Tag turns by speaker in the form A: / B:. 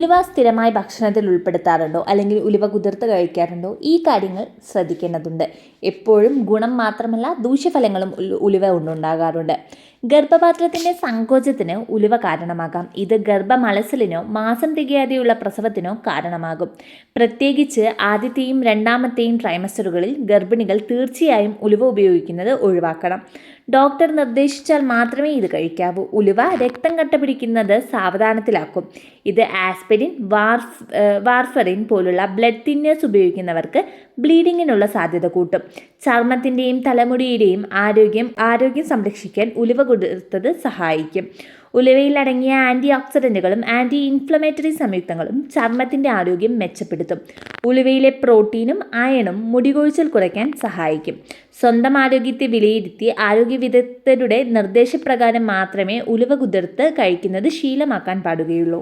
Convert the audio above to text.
A: ഉലുവ സ്ഥിരമായി ഭക്ഷണത്തിൽ ഉൾപ്പെടുത്താറുണ്ടോ? അല്ലെങ്കിൽ ഉലുവ കുതിർത്ത് കഴിക്കാറുണ്ടോ? ഈ കാര്യങ്ങൾ ശ്രദ്ധിക്കേണ്ടതുണ്ട്. എപ്പോഴും ഗുണം മാത്രമല്ല ദൂഷ്യഫലങ്ങളും ഉലുവ കൊണ്ടുണ്ടാകാറുണ്ട്. ഗർഭപാത്രത്തിന്റെ സങ്കോചത്തിന് ഉലുവ കാരണമാകാം. ഇത് ഗർഭമലസലിനോ മാസം തികയാതെയുള്ള പ്രസവത്തിനോ കാരണമാകും. പ്രത്യേകിച്ച് ആദ്യത്തെയും രണ്ടാമത്തെയും ട്രൈമസ്റ്ററുകളിൽ ഗർഭിണികൾ തീർച്ചയായും ഉലുവ ഉപയോഗിക്കുന്നത് ഒഴിവാക്കണം. ഡോക്ടർ നിർദ്ദേശിച്ചാൽ മാത്രമേ ഇത് കഴിക്കാവൂ. ഉലുവ രക്തം കട്ടപിടിക്കുന്നത് സാവധാനത്തിലാക്കും. ഇത് ആസ്പിരിൻ വാർഫ് വാർഫറിൻ പോലുള്ള ബ്ലഡ് തിന്നേഴ്സ് ഉപയോഗിക്കുന്നവർക്ക് ബ്ലീഡിങ്ങിനുള്ള സാധ്യത കൂട്ടും. ചർമ്മത്തിന്റെയും തലമുടിയുടെയും ആരോഗ്യം ആരോഗ്യം സംരക്ഷിക്കാൻ ഉലുവ കൊടുത്തത് സഹായിക്കും. ഉലുവയിൽ അടങ്ങിയ ആന്റി ഓക്സിഡന്റുകളും ആന്റി ഇൻഫ്ലമേറ്ററി സംയുക്തങ്ങളും ചർമ്മത്തിന്റെ ആരോഗ്യം മെച്ചപ്പെടുത്തും. ഉലുവയിലെ പ്രോട്ടീനും അയണും മുടികൊഴിച്ചിൽ കുറയ്ക്കാൻ സഹായിക്കും. സ്വന്തം ആരോഗ്യത്തെ വിലയിരുത്തി ആരോഗ്യ വിദഗ്ധരുടെ നിർദ്ദേശപ്രകാരം മാത്രമേ ഉലുവ കുതിർത്ത് കഴിക്കുന്നത് ശീലമാക്കാൻ പാടുകയുള്ളൂ.